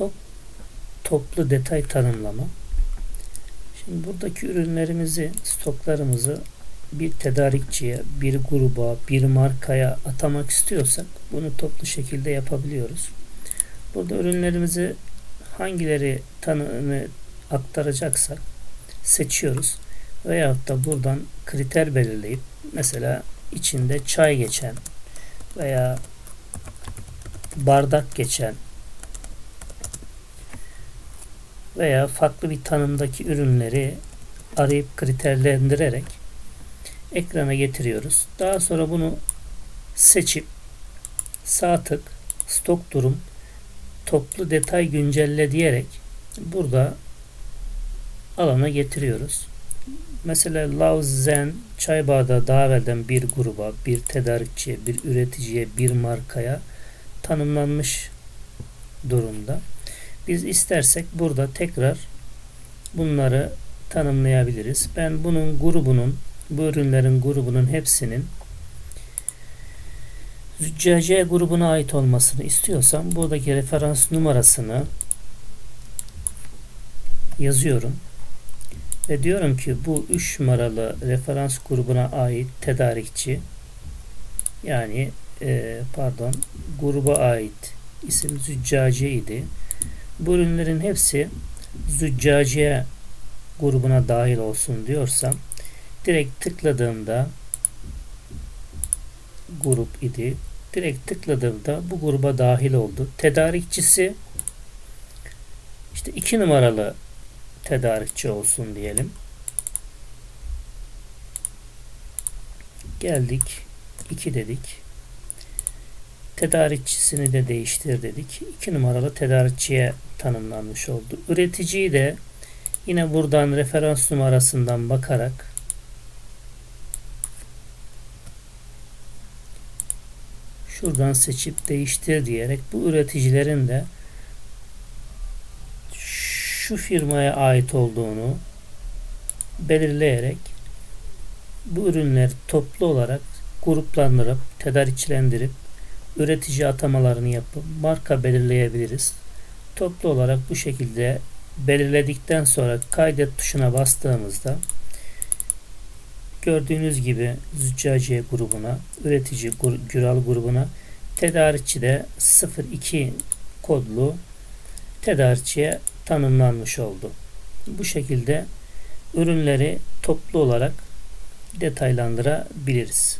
Stok toplu detay tanımlama. Şimdi buradaki ürünlerimizi, stoklarımızı bir tedarikçiye, bir gruba, bir markaya atamak istiyorsak bunu toplu şekilde yapabiliyoruz. Burada ürünlerimizi hangileri tanımını aktaracaksak seçiyoruz. Veyahut da buradan kriter belirleyip mesela içinde çay geçen veya bardak geçen veya farklı bir tanımdaki ürünleri arayıp kriterlendirerek ekrana getiriyoruz. Daha sonra bunu seçip sağ tık stok durum toplu detay güncelle diyerek burada alana getiriyoruz. Mesela Lauzen çay bardağı daha evvelden bir gruba, bir tedarikçiye, bir üreticiye, bir markaya tanımlanmış durumda. Biz istersek burada tekrar bunları tanımlayabiliriz. Ben bunun grubunun, bu ürünlerin grubunun hepsinin Züccaciye grubuna ait olmasını istiyorsam buradaki referans numarasını yazıyorum. Ve diyorum ki bu 3 numaralı referans grubuna ait tedarikçi yani e, pardon gruba ait isim Züccaciye idi. Bu ürünlerin hepsi Züccaciye grubuna dahil olsun diyorsam direkt tıkladığımda grup idi. Direkt tıkladığımda bu gruba dahil oldu. Tedarikçisi işte 2 numaralı tedarikçi olsun diyelim. Geldik. 2 dedik. Tedarikçisini de değiştir dedik. 2 numaralı tedarikçiye tanımlanmış oldu. Üreticiyi de yine buradan referans numarasından bakarak şuradan seçip değiştir diyerek bu üreticilerin de şu firmaya ait olduğunu belirleyerek bu ürünler toplu olarak gruplandırıp tedarikçilendirip üretici atamalarını yapıp marka belirleyebiliriz. Toplu olarak bu şekilde belirledikten sonra kaydet tuşuna bastığımızda gördüğünüz gibi Züccaciye grubuna, üretici Güral grubuna, tedarikçi de 02 kodlu tedarikçiye tanımlanmış oldu. Bu şekilde ürünleri toplu olarak detaylandırabiliriz.